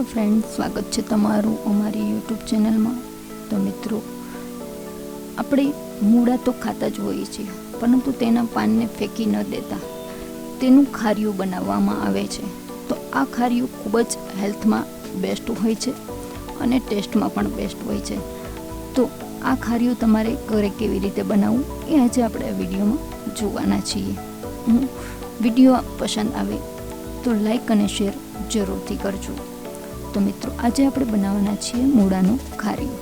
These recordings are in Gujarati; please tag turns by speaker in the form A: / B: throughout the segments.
A: હેલો ફ્રેન્ડ સ્વાગત છે તમારું અમારી યુટ્યુબ ચેનલમાં તો મિત્રો, આપણે મૂળા તો ખાતા જ હોઈએ છીએ, પરંતુ તેના પાનને ફેંકી ન દેતા. તેનું ખાર્યું બનાવવામાં આવે છે. તો આ ખાર્યું ખૂબ જ હેલ્થમાં બેસ્ટ હોય છે અને ટેસ્ટમાં પણ બેસ્ટ હોય છે. તો આ ખાર્યું તમારે ઘરે કેવી રીતે બનાવવું એ આજે આપણે આ વિડીયોમાં જોવાના છીએ. હું વીડિયો પસંદ આવે તો લાઈક અને શેર જરૂરથી કરજો. તો મિત્રો, આજે આપણે બનાવવાના છીએ મૂળાનું ખારિયું.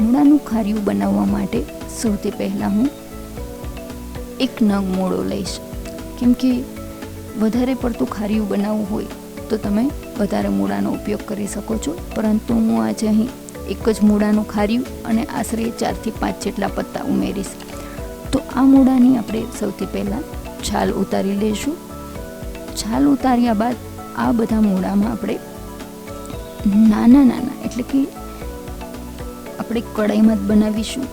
A: મૂળાનું ખારિયું બનાવવા માટે સૌથી પહેલાં હું એક નગ મૂળો લઈશ. કેમ કે વધારે પડતું ખારિયું બનાવવું હોય તો તમે વધારે મૂળાનો ઉપયોગ કરી શકો છો. પરંતુ હું આજે અહીં એક જ મૂળાનું ખારિયું અને આશરે ચારથી પાંચ જેટલા પત્તા ઉમેરીશ. તો આ મૂળાની આપણે સૌથી પહેલાં છાલ ઉતારી લઈશું. છાલ ઉતાર્યા બાદ આ બધા મૂળામાં આપણે નાના નાના એટલે કે આપણે કડાઈમાં જ બનાવીશું.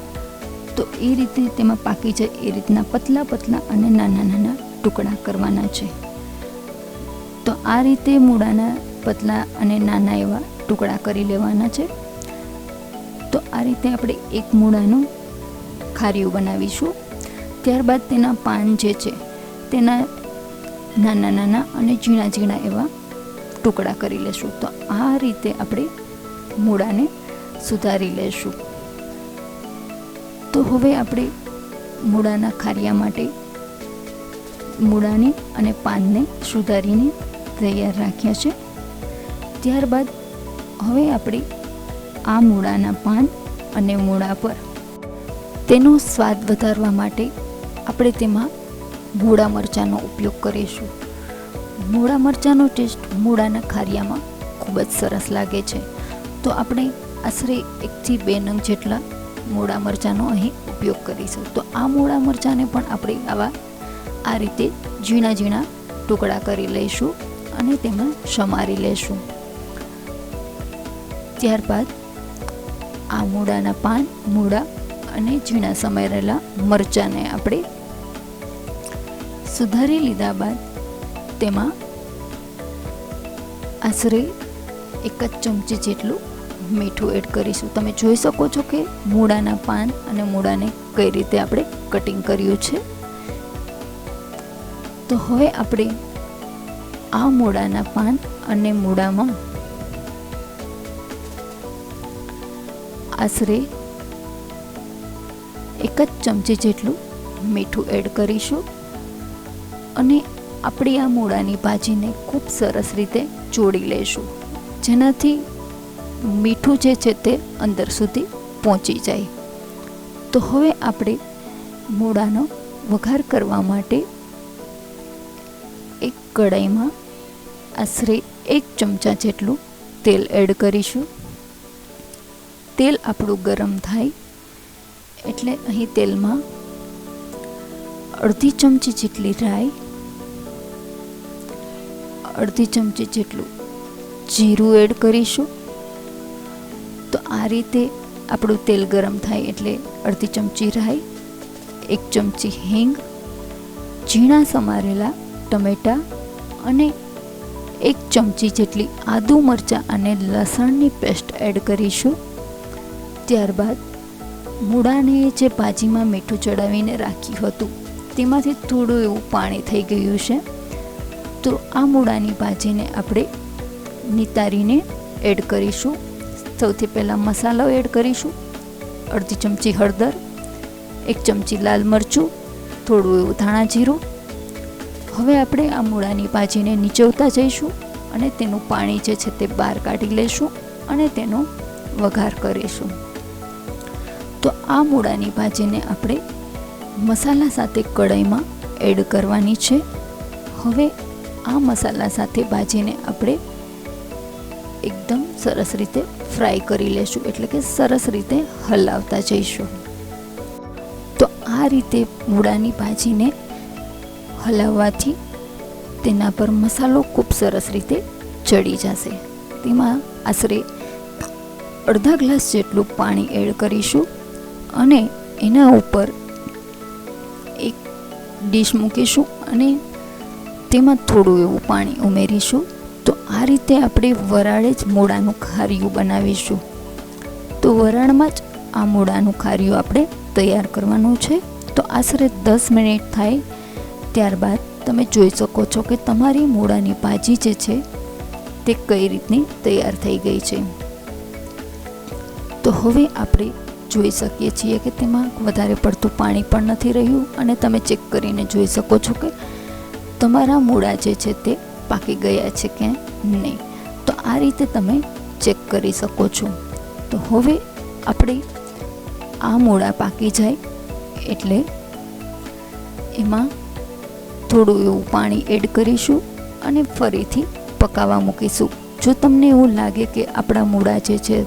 A: તો એ રીતે તેમાં પાકી જાય એ રીતના પતલા પતલા અને નાના નાના ટુકડા કરવાના છે. તો આ રીતે મૂળાના પતલા અને નાના એવા ટુકડા કરી લેવાના છે. તો આ રીતે આપણે એક મૂળાનું ખારિયું બનાવીશું. ત્યારબાદ તેના પાન જે છે, તેના નાના નાના અને ઝીણા ઝીણા એવા ટુકડા કરી લેશું. તો આ રીતે આપણે મૂળાને સુધારી લેશું. તો હવે આપણે મૂળાના ખારિયા માટે મૂળાને અને પાનને સુધારીને તૈયાર રાખ્યા છે. ત્યારબાદ હવે આપણે આ મૂળાના પાન અને મૂળા પર તેનો સ્વાદ વધારવા માટે આપણે તેમાં મૂળા મરચાંનો ઉપયોગ કરીશું. મૂળા મરચાંનો ટેસ્ટ મૂળાના ખારિયામાં ખૂબ જ સરસ લાગે છે. તો આપણે આશરે એકથી બે નંગ જેટલા મૂળા મરચાંનો અહીં ઉપયોગ કરીશું. તો આ મૂળા મરચાંને પણ આપણે આવા આ રીતે ઝીણા ઝીણા ટુકડા કરી લઈશું અને તેમાં સમારી લેશું. ત્યારબાદ આ મૂળાના પાન મૂળા અને ઝીણા સમારેલા મરચાંને આપણે સુધારી લીધા બાદ તેમાં આશરે એક જ ચમચી જેટલું મીઠું એડ કરીશું. તમે જોઈ શકો છો કે મૂળાના પાન અને મૂળાને કઈ રીતે આપણે કટિંગ કર્યું છે. તો હવે આપણે આ મૂળાના પાન અને મૂળામાં આશરે એક જ ચમચી જેટલું મીઠું એડ કરીશું. અને આપણી આ મૂળાની ભાજીને ખૂબ સરસ રીતે ચોળી લઈશું જેનાથી મીઠું જે છે તે અંદર સુધી પહોંચી જાય. તો હવે આપણે મૂળાનો વઘાર કરવા માટે એક કડાઈમાં આશરે એક ચમચા જેટલું તેલ એડ કરીશું. તેલ આપણું ગરમ થાય એટલે અહીં તેલમાં અડધી ચમચી જેટલી રાઈ અડધી ચમચી જેટલું જીરું એડ કરીશું. તો આ રીતે આપણું તેલ ગરમ થાય એટલે અડધી ચમચી રાઈ, એક ચમચી હિંગ, ઝીણા સમારેલા ટમેટાં અને એક ચમચી જેટલી આદુ મરચાં અને લસણની પેસ્ટ એડ કરીશું. ત્યારબાદ મૂળાને જે ભાજીમાં મીઠું ચડાવીને રાખ્યું હતું, તેમાંથી થોડું એવું પાણી થઈ ગયું છે. તો આ મૂળાની ભાજીને આપણે નિતારીને એડ કરીશું. સૌથી પહેલાં મસાલો એડ કરીશું. અડધી ચમચી હળદર, એક ચમચી લાલ મરચું, થોડું એવું ધાણા જીરું. હવે આપણે આ મૂળાની ભાજીને નીચવતા જઈશું અને તેનું પાણી જે છે તે બહાર કાઢી લઈશું અને તેનો વઘાર કરીશું. તો આ મૂળાની ભાજીને આપણે મસાલા સાથે કઢાઈમાં એડ કરવાની છે. હવે આ મસાલા સાથે ભાજીને આપણે એકદમ સરસ રીતે ફ્રાય કરી લેશું. એટલે કે સરસ રીતે હલાવતા જઈશું. તો આ રીતે મૂળાની ભાજીને હલાવવાથી તેના પર મસાલો ખૂબ સરસ રીતે ચડી જશે. તેમાં આશરે અડધા ગ્લાસ જેટલું પાણી એડ કરીશું અને એના ઉપર એક ડીશ મૂકીશું અને તેમાં થોડું એવું પાણી ઉમેરીશું. તો આ રીતે આપણે વરાળે જ મૂળાનું ખારિયું બનાવીશું. તો વરાળમાં જ આ મૂળાનું ખારિયું આપણે તૈયાર કરવાનું છે. તો આશરે દસ મિનિટ થાય ત્યારબાદ તમે જોઈ શકો છો કે તમારી મૂળાની ભાજી જે છે, તે કઈ રીતની તૈયાર થઈ ગઈ છે. તો હવે આપણે જોઈ શકીએ છીએ કે તેમાં વધારે પડતું પાણી પણ નથી રહ્યું અને તમે ચેક કરીને જોઈ શકો છો કે તમારા મૂળા જે છે તે પાકી ગયા છે કે નહીં? તો આ રીતે તમે ચેક કરી શકો છો. તો હવે આપણે આ મૂળા પાકી જાય એટલે એમાં થોડું એવું પાણી એડ કરીશું અને ફરીથી પકાવવા મૂકીશું. જો તમને એવું લાગે કે આપણા મૂળા જે છે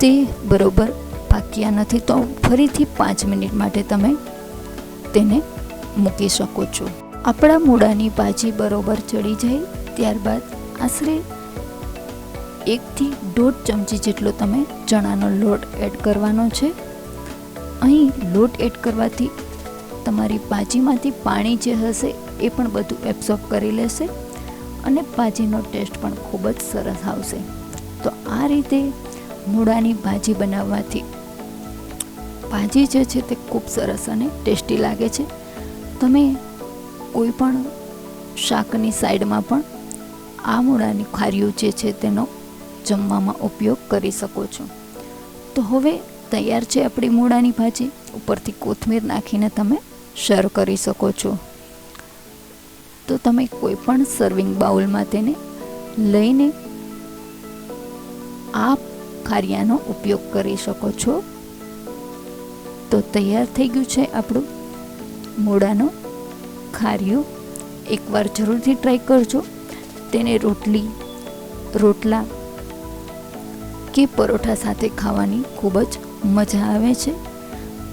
A: તે બરોબર પાક્યા નથી, તો ફરીથી પાંચ મિનિટ માટે તમે તેને મૂકી શકો છો. આપણા મૂળાની ભાજી બરોબર ચડી જાય ત્યારબાદ આશરે એકથી દોઢ ચમચી જેટલો તમે ચણાનો લોટ એડ કરવાનો છે. અહીં લોટ એડ કરવાથી તમારી ભાજીમાંથી પાણી જે હશે એ પણ બધું એબ્ઝોર્બ કરી લેશે અને ભાજીનો ટેસ્ટ પણ ખૂબ જ સરસ આવશે. તો આ રીતે મૂળાની ભાજી બનાવવાથી ભાજી જે છે તે ખૂબ સરસ અને ટેસ્ટી લાગે છે. તમે કોઈ પણ શાકની સાઈડમાં પણ આ મૂળાની ખારીઓ જે છે તેનો જમવામાં ઉપયોગ કરી શકો છો. તો હવે તૈયાર છે આપણી મૂળાની ભાજી. ઉપરથી કોથમીર નાખીને તમે સર્વ કરી શકો છો. તો તમે કોઈ પણ સર્વિંગ બાઉલમાં તેને લઈને આ ખારિયાનો ઉપયોગ કરી શકો છો. તો તૈયાર થઈ ગયું છે આપણું મૂળાનો ખારિયું એકવાર જરૂરથી ટ્રાય કરજો. તેને રોટલી, રોટલા કે પરોઠા સાથે ખાવાની ખૂબ જ મજા આવે છે.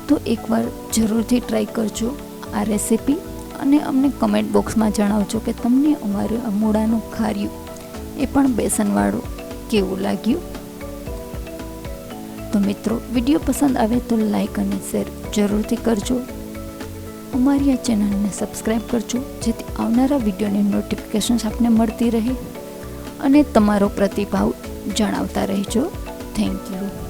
A: તો એકવાર જરૂરથી ટ્રાય કરજો આ રેસીપી અને અમને કમેન્ટ બોક્સમાં જણાવજો કે તમને અમારું આ મૂળાનું ખાર્યું એ પણ બેસનવાળું કેવું લાગ્યું? તો મિત્રો, વીડિયો પસંદ આવે તો લાઈક અને શેર જરૂરથી કરજો. અમારી આ ચેનલને સબસ્ક્રાઈબ કરજો, જેથી આવનારા વિડીયોની નોટિફિકેશન્સ આપને મળતી રહે. અને તમારો પ્રતિભાવ જણાવતા રહેજો. Thank you.